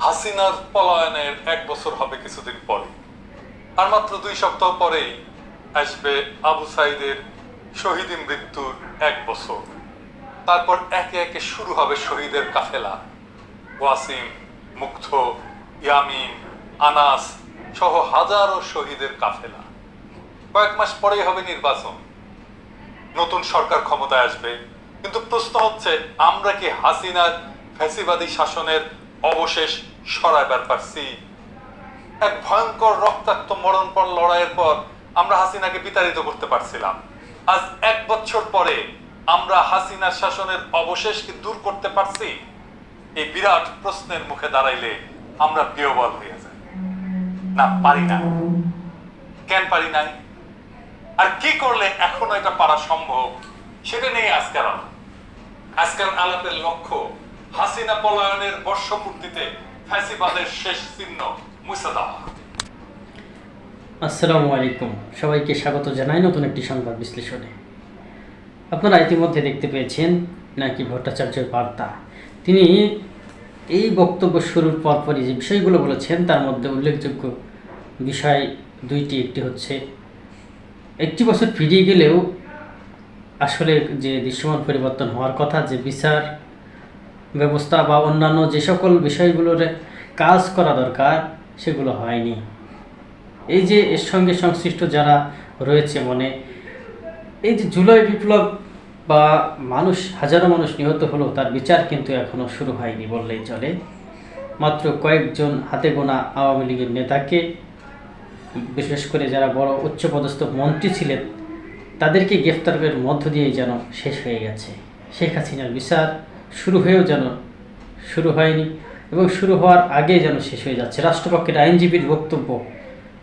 হাসিনার পলায়নের এক বছর হবে কিছুদিন পরে। আর মাত্র দুই সপ্তাহ পরেই আসবে আবু সাইদের শহীদ মৃত্যুর এক বছর। তারপর একে একে শুরু হবে শহীদের কাফেলা। ওয়াসিম, মুগ্ধ, ইয়ামিন, আনাস সহ হাজারো শহীদের কাফেলা। কয়েক মাস পরেই হবে নির্বাচন। নতুন সরকার ক্ষমতায় আসবে। কিন্তু প্রশ্ন হচ্ছে, আমরা কি হাসিনার ফ্যাসিবাদী শাসনের অবশেষ সরাইবার পারছি। এক ভয়ঙ্কর রক্তাক্ত মরণপণ লড়াইয়ের পর আমরা হাসিনাকে বিতাড়িত করতে পারছিলাম। আজ এক বছর পরে আমরা হাসিনার শাসনের অবশেষ কি দূর করতে পারছি। এই বিরাট প্রশ্নের মুখে দাঁড়াইলে আমরা বিয়বল হয়ে যাই। না, পারি না। কেন পারি নাই? আর কি করলে এখনও এটা পারা সম্ভব, সেটা নিয়ে আজকের আজকের আলাপের লক্ষ্য হাসিনা পলায়নের বর্ষপূর্তিতে আসসালামু আলাইকুম। সবাইকে স্বাগত জানাই নতুন একটি সংবাদ বিশ্লেষণে। আপনারা ইতিমধ্যে দেখতে পেয়েছেন নাকি ভট্টাচার্যের বার্তা। তিনি এই বক্তব্য শুরুর পরপরই যে বিষয়গুলো বলেছেন, তার মধ্যে উল্লেখযোগ্য বিষয় দুইটি, একটি হচ্ছে, একটি বছর ফিরিয়ে গেলেও আসলে যে দৃশ্যমান পরিবর্তন হওয়ার কথা, যে বিচার ব্যবস্থা বা অন্যান্য যে সকল বিষয়গুলোর কাজ করা দরকার, সেগুলো হয়নি। এই যে এর সঙ্গে সংশ্লিষ্ট যারা রয়েছে মনে, এই যে জুলাই বিপ্লব বা মানুষ, হাজারো মানুষ নিহত হলো, তার বিচার কিন্তু এখনও শুরু হয়নি বললেই চলে। মাত্র কয়েকজন হাতে গোনা আওয়ামী লীগের নেতাকে, বিশেষ করে যারা বড় উচ্চপদস্থ মন্ত্রী ছিলেন, তাদেরকে গ্রেফতারের মধ্য দিয়েই যেন শেষ হয়ে গেছে। শেখ হাসিনার বিচার শুরু হয়েও যেন শুরু হয়নি এবং শুরু হওয়ার আগে যেন শেষ হয়ে যাচ্ছে। রাষ্ট্রপক্ষের আইনজীবীর বক্তব্য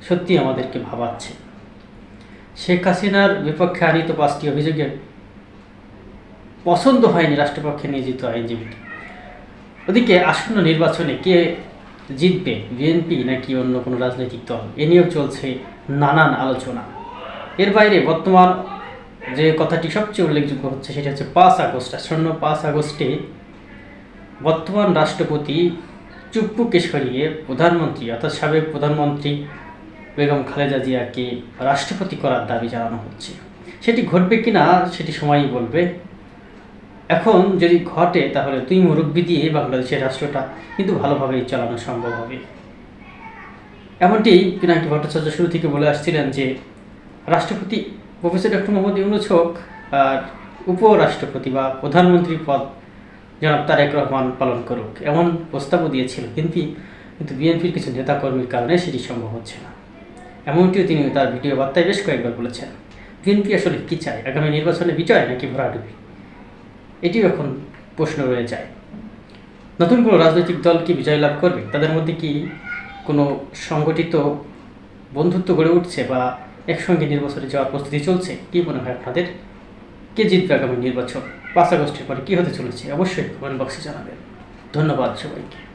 সত্যি আমাদেরকে ভাবাচ্ছে। শেখ হাসিনার বিপক্ষে আনিত পাঁচটি অভিযোগে পছন্দ হয়নি রাষ্ট্রপক্ষে নিয়োজিত আইনজীবী ওদিকে আসন্ন নির্বাচনে কে জিতবে, বিএনপি নাকি অন্য কোনো রাজনৈতিক দল? এ নিয়েও চলছে নানান আলোচনা। এর বাইরে বর্তমান যে কথাটি সবচেয়ে উল্লেখযোগ্য হচ্ছে সেটা হচ্ছে পাঁচ আগস্ট। আসন্ন পাঁচ আগস্টে বর্তমান রাষ্ট্রপতি চুপ্পুকে সরিয়ে প্রধানমন্ত্রী অর্থাৎ সাবেক প্রধানমন্ত্রী বেগম খালেদা জিয়াকে রাষ্ট্রপতি করার দাবি জানানো হচ্ছে। সেটি ঘটবে কি না সেটি সময়ই বলবে। এখন যদি ঘটে, তাহলে দুই মুরব্বী দিয়ে বাংলাদেশের রাষ্ট্রটা কিন্তু ভালোভাবেই চালানো সম্ভব হবে। এমনটি পিনাকি ভট্টাচার্য শুরু থেকে বলে আসছিলেন যে, রাষ্ট্রপতি প্রফেসর ডক্টর মোহাম্মদ ইউনুস হোক আর উপরাষ্ট্রপতি বা প্রধানমন্ত্রী পদ জনাব তারেক রহমান পালন করুক, এমন প্রস্তাবও দিয়েছিল। কিন্তু কিন্তু বিএনপির কিছু নেতাকর্মীর কারণে সেটি সম্ভব হচ্ছে না। এমনটিও তিনি তার ভিডিও বার্তায় বেশ কয়েকবার বলেছেন। বিএনপি আসলে কী চায়? আগামী নির্বাচনে বিজয় নাকি ভরাডুবি এটিও এখন প্রশ্ন রয়ে যায়। নতুন কোনো রাজনৈতিক দল কি বিজয় লাভ করবে? তাদের মধ্যে কি কোনো সংগঠিত বন্ধুত্ব গড়ে উঠছে বা একসঙ্গে নির্বাচনে যাওয়ার প্রস্তুতি চলছে। কী মনে হয় আপনাদের? কে জিতবে আগামী নির্বাচন? পাঁচ আগস্টের পরে কী হতে চলেছে? অবশ্যই কমেন্ট বক্সে জানাবেন। ধন্যবাদ সবাইকে।